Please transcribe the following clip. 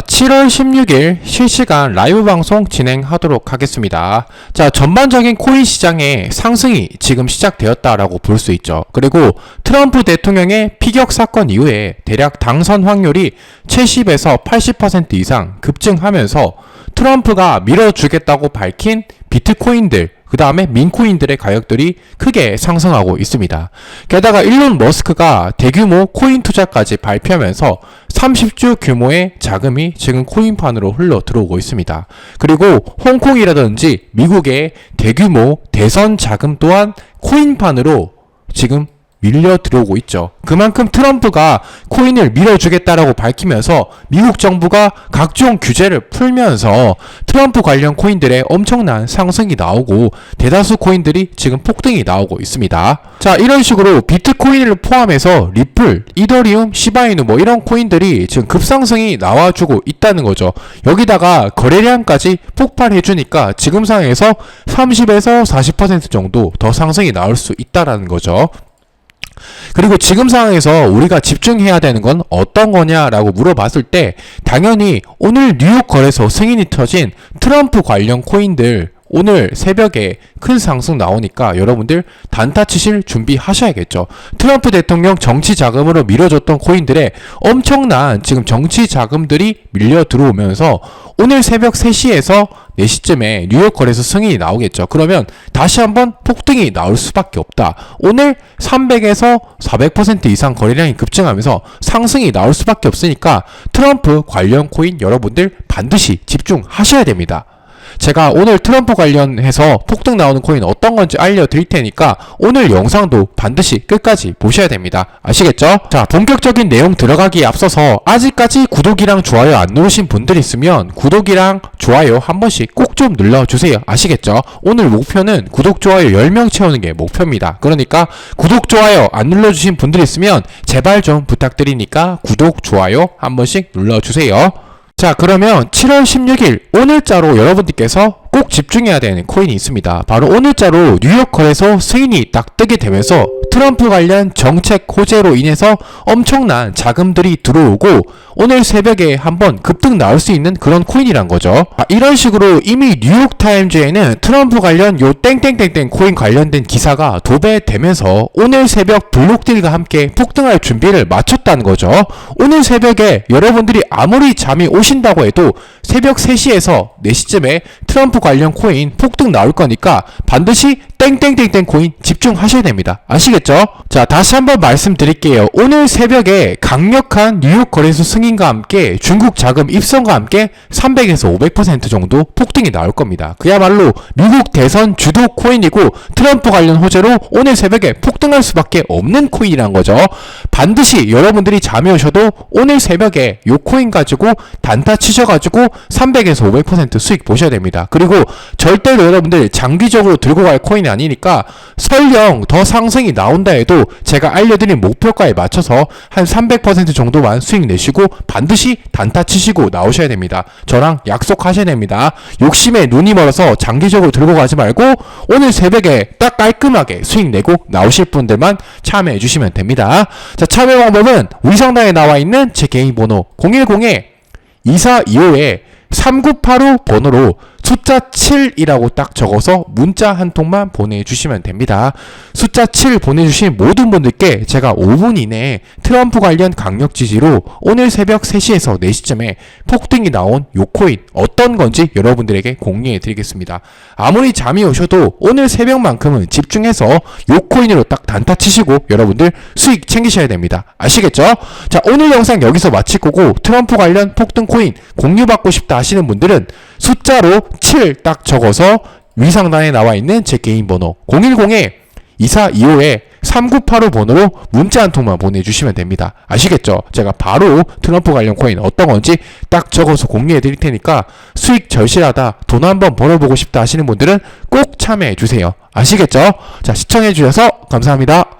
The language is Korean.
7월 16일 실시간 라이브 방송 진행하도록 하겠습니다. 자, 전반적인 코인 시장의 상승이 지금 시작되었다라고 볼 수 있죠. 그리고 트럼프 대통령의 피격 사건 이후에 대략 당선 확률이 70에서 80% 이상 급증하면서 트럼프가 밀어주겠다고 밝힌 비트코인들 그 다음에 민코인들의 가격들이 크게 상승하고 있습니다. 게다가 일론 머스크가 대규모 코인 투자까지 발표하면서 30주 규모의 자금이 지금 코인판으로 흘러 들어오고 있습니다. 그리고 홍콩이라든지 미국의 대규모 대선 자금 또한 코인판으로 지금 밀려 들어오고 있죠. 그만큼 트럼프가 코인을 밀어주겠다라고 밝히면서 미국 정부가 각종 규제를 풀면서 트럼프 관련 코인들의 엄청난 상승이 나오고 대다수 코인들이 지금 폭등이 나오고 있습니다. 자, 이런 식으로 비트코인을 포함해서 리플, 이더리움, 시바이누 뭐 이런 코인들이 지금 급상승이 나와주고 있다는 거죠. 여기다가 거래량까지 폭발해주니까 지금 상황에서 30에서 40% 정도 더 상승이 나올 수 있다라는 거죠. 그리고 지금 상황에서 우리가 집중해야 되는 건 어떤 거냐라고 물어봤을 때 당연히 오늘 뉴욕 거래소 승인이 터진 트럼프 관련 코인들 오늘 새벽에 큰 상승 나오니까 여러분들 단타 치실 준비하셔야겠죠. 트럼프 대통령 정치 자금으로 밀어줬던 코인들의 엄청난 지금 정치 자금들이 밀려 들어오면서 오늘 새벽 3시에서 4시쯤에 뉴욕 거래소 승인이 나오겠죠. 그러면 다시 한번 폭등이 나올 수밖에 없다. 오늘 300에서 400% 이상 거래량이 급증하면서 상승이 나올 수밖에 없으니까 트럼프 관련 코인 여러분들 반드시 집중하셔야 됩니다. 제가 오늘 트럼프 관련해서 폭등 나오는 코인 어떤 건지 알려드릴 테니까 오늘 영상도 반드시 끝까지 보셔야 됩니다. 아시겠죠? 자, 본격적인 내용 들어가기에 앞서서 아직까지 구독이랑 좋아요 안 누르신 분들 있으면 구독이랑 좋아요 한 번씩 꼭 좀 눌러주세요. 아시겠죠? 오늘 목표는 구독, 좋아요 10명 채우는 게 목표입니다. 그러니까 구독, 좋아요 안 눌러주신 분들 있으면 제발 좀 부탁드리니까 구독, 좋아요 한 번씩 눌러주세요. 자 그러면 7월 16일 오늘자로 여러분들께서 꼭 집중해야 되는 코인이 있습니다. 바로 오늘자로 뉴욕 거래소 승인이 딱 뜨게 되면서 트럼프 관련 정책 호재로 인해서 엄청난 자금들이 들어오고 오늘 새벽에 한번 급등 나올 수 있는 그런 코인이란 거죠. 아, 이런 식으로 이미 뉴욕 타임즈에는 트럼프 관련 요 땡땡땡땡 코인 관련된 기사가 도배되면서 오늘 새벽 블록딜과 함께 폭등할 준비를 마쳤다는 거죠. 오늘 새벽에 여러분들이 아무리 잠이 오신다고 해도 새벽 3시에서 4시쯤에 트럼프 관련 코인 폭등 나올 거니까 반드시 땡땡땡땡 코인 집중하셔야 됩니다. 아시겠죠? 자, 다시 한번 말씀드릴게요. 오늘 새벽에 강력한 뉴욕 거래소 승 인과 함께 중국 자금 입성과 함께 300에서 500% 정도 폭등이 나올 겁니다. 그야말로 미국 대선 주도 코인이고 트럼프 관련 호재로 오늘 새벽에 폭등할 수밖에 없는 코인이란 거죠. 반드시 여러분들이 잠이 오셔도 오늘 새벽에 요 코인 가지고 단타 치셔가지고 300에서 500% 수익 보셔야 됩니다. 그리고 절대로 여러분들 장기적으로 들고 갈 코인이 아니니까 설령 더 상승이 나온다 해도 제가 알려드린 목표가에 맞춰서 한 300% 정도만 수익 내시고 반드시 단타 치시고 나오셔야 됩니다. 저랑 약속하셔야 됩니다. 욕심에 눈이 멀어서 장기적으로 들고 가지 말고 오늘 새벽에 딱 깔끔하게 수익 내고 나오실 분들만 참여해 주시면 됩니다. 자, 참여 방법은 위성당에 나와 있는 제 개인 번호 010에 2425에 3985 번호로 숫자 7이라고 딱 적어서 문자 한 통만 보내주시면 됩니다. 숫자 7 보내주신 모든 분들께 제가 5분 이내에 트럼프 관련 강력 지지로 오늘 새벽 3시에서 4시쯤에 폭등이 나온 요 코인 어떤 건지 여러분들에게 공유해 드리겠습니다. 아무리 잠이 오셔도 오늘 새벽만큼은 집중해서 요 코인으로 딱 단타 치시고 여러분들 수익 챙기셔야 됩니다. 아시겠죠? 자, 오늘 영상 여기서 마칠 거고 트럼프 관련 폭등 코인 공유받고 싶다 하시는 분들은 숫자로 7 딱 적어서 위상단에 나와 있는 제 개인 번호 010에 2425에 3985 번호로 문자 한 통만 보내주시면 됩니다. 아시겠죠? 제가 바로 트럼프 관련 코인 어떤 건지 딱 적어서 공유해 드릴 테니까 수익 절실하다, 돈 한번 벌어보고 싶다 하시는 분들은 꼭 참여해 주세요. 아시겠죠? 자, 시청해 주셔서 감사합니다.